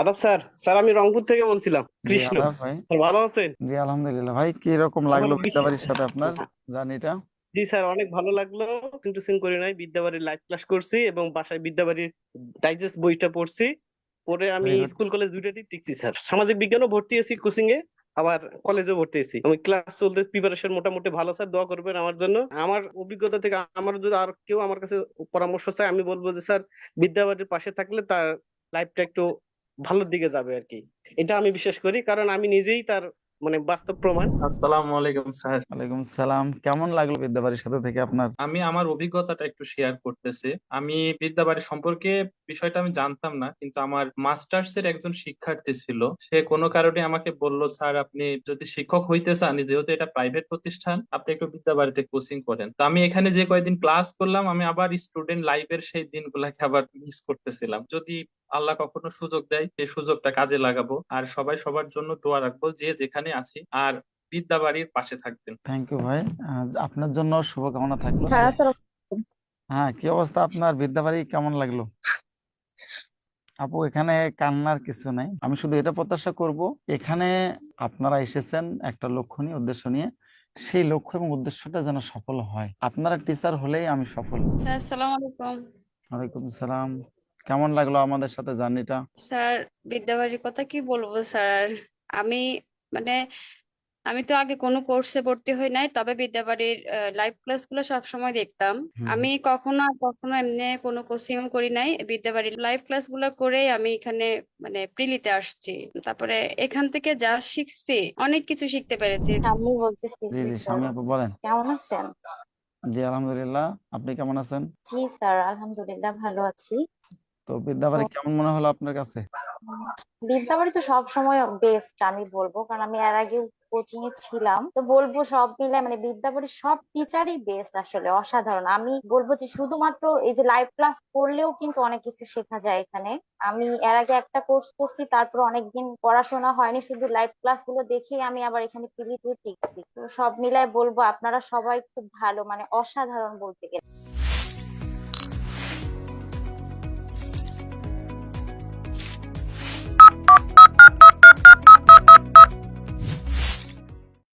আদাব sir sir আমি রংপুর থেকে বলছিলাম কৃষ্ণ। স্যার ভালো আছেন? জি আলহামদুলিল্লাহ। ভাই কি রকম লাগল বিদ্যাবাড়ির সাথে আপনার জার্নিটা? জি স্যার অনেক ভালো লাগল। কিন্তু সিং করি নাই বিদ্যাবাড়ির লাইভ ক্লাস করছি এবং বাসায় বিদ্যাবাড়ির ডাইজেস্ট বইটা পড়ছি। পরে আমি স্কুল কলেজ দুইটাতেই টিকছি স্যার। সামাজিক বিজ্ঞানও ভর্তি হয়েছি কোচিং এ আবার কলেজেও ভর্তি হয়েছি আমি ক্লাস চলতে প্রিপারেশন মোটামুটি ভালো স্যার দোয়া করবেন আমার জন্য। আমার অভিজ্ঞতা থেকে আমার যদি আর কেউ আমার কাছে পরামর্শ চায় আমি বলব যে স্যার বিদ্যাবাড়ির পাশে থাকলে তার লাইফটা একটু ভালোর দিকে যাবে আর কি। এটা আমি বিশ্বাস করি কারণ আমি নিজেই তার মানে বাস্তব প্রমাণ। আসসালামু আলাইকুম স্যার। ওয়ালাইকুম সালাম। কেমন লাগল বিদ্যাবাড়ির সাথে থেকে আপনার? আমি আমার অভিজ্ঞতাটা একটু শেয়ার করতেছি। আমি বিদ্যাবাড়ি সম্পর্কে বিষয়টা আমি জানতাম না কিন্তু আমার মাস্টার্স এর একজন শিক্ষার্থী ছিল। সে কোনো কারণে আমাকে বলল স্যার আপনি যদি শিক্ষক হইতে চান যেহেতু এটা প্রাইভেট প্রতিষ্ঠান আপনি একটু বিদ্যাবাড়িতে কোচিং করেন। তো আমি এখানে যে কয়েকদিন ক্লাস করলাম আমি আবার স্টুডেন্ট লাইফের সেই দিনগুলোকে আবার মিস করতেছিলাম। যদি আল্লাহ কখনো সুযোগ দেয় সেই সুযোগটা কাজে লাগাবো। আর সবাই সবার জন্য দোয়া রাখব যে যেখানে আছি আর বিদ্যাবাড়ির পাশে থাকবেন। থ্যাংক ইউ ভাই। আপনার জন্য শুভকামনা থাকল। হ্যাঁ হ্যাঁ কি অবস্থা আপনার? বিদ্যাবাড়ি কেমন লাগল? আপু এখানে কান্নার কিছু নাই। আমি শুধু এটা প্রত্যাশা করব এখানে আপনারা এসেছেন একটা লক্ষ্য নিয়ে উদ্দেশ্য নিয়ে। সেই লক্ষ্য এবং উদ্দেশ্যটা যেন সফল হয়। আপনারা টিচার হলেই আমি সফল। স্যার আসসালামু আলাইকুম। ওয়ালাইকুম সালাম কেমন লাগল আমাদের সাথে জার্নিটা? স্যার বিদ্যাবাড়ির কথা কি বলব স্যার? আমি মানে আমি তো আগে কোনো কোর্সে ভর্তি হই নাই তবে বিদ্যাবাড়ির লাইভ ক্লাসগুলো সবসময় দেখতাম। আমি কখনো আর কখনো এমনি কোনো কোচিং করি নাই। বিদ্যাবাড়ির লাইভ ক্লাসগুলো করেই আমি এখানে মানে প্রিলিতে আসছি। তারপরে এখান থেকে যা শিখছি অনেক কিছু শিখতে পেরেছি। আমি বলতেছি জি জি স্বামী আপু বলেন। কেমন আছেন? জি আলহামদুলিল্লাহ। আপনি কেমন আছেন? জি স্যার আলহামদুলিল্লাহ ভালো আছি। তো বিদ্যাবাড়ি কেমন মনে হলো আপনার কাছে? বিদ্যাবাড়ি তো সব সময় বেস্ট আমি বলব। কারণ আমি এর আগে কোচিং এ ছিলাম। তো বলব সব মিলে মানে বিদ্যাবাড়ির সব টিচারই বেস্ট আসলে অসাধারণ। আমি বলব যে শুধুমাত্র এই যে লাইভ ক্লাস করলেও কিন্তু অনেক কিছু শেখা যায় এখানে। আমি এর আগে একটা কোর্স করছি তারপর অনেকদিন পড়াশোনা হয়নি শুধু লাইভ ক্লাসগুলো দেখেই আমি আবার এখানে পিলিতে টিকছি। তো সব মিলায় বলব আপনারা সবাই খুব ভালো মানে অসাধারণ বলতে গেলে।